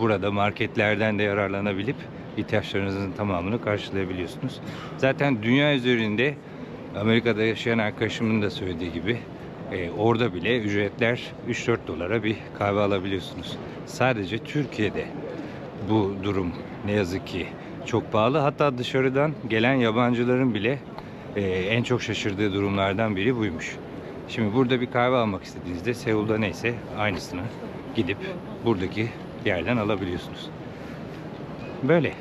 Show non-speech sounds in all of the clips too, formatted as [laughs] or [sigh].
burada marketlerden de yararlanabilip ihtiyaçlarınızın tamamını karşılayabiliyorsunuz. Zaten dünya üzerinde Amerika'da yaşayan arkadaşımın da söylediği gibi e, orada bile ücretler 3-4 dolara bir kahve alabiliyorsunuz. Sadece Türkiye'de bu durum ne yazık ki çok pahalı. Hatta dışarıdan gelen yabancıların bile e, en çok şaşırdığı durumlardan biri buymuş. Şimdi burada bir kahve almak istediğinizde Seul'da neyse aynısını gidip buradaki yerden alabiliyorsunuz. Böyle.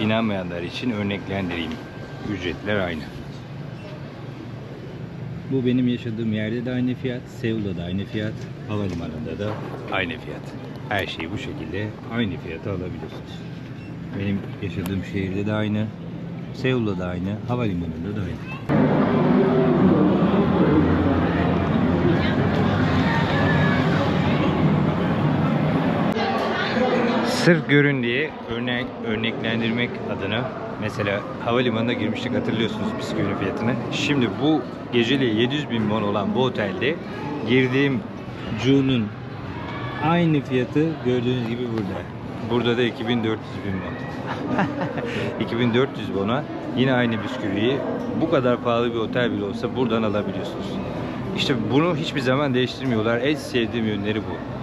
İnanmayanlar için örneklendireyim. Ücretler aynı. Bu benim yaşadığım yerde de aynı fiyat, Seul'da da aynı fiyat, havalimanında da aynı fiyat. Her şeyi bu şekilde aynı fiyata alabiliyorsunuz. Benim yaşadığım şehirde de aynı, Seul'da da aynı, havalimanında da aynı. Sırf görün diye örnek, örneklendirmek adına mesela havalimanına girmiştik hatırlıyorsunuz bisküvinin fiyatını. Şimdi bu geceliği 700 bin won olan bu otelde girdiğim June'un aynı fiyatı gördüğünüz gibi burada. Burada da 2400 bin won. [laughs] 2400 won'a yine aynı bisküviyi bu kadar pahalı bir otel bile olsa buradan alabiliyorsunuz. İşte bunu hiçbir zaman değiştirmiyorlar. En sevdiğim yönleri bu.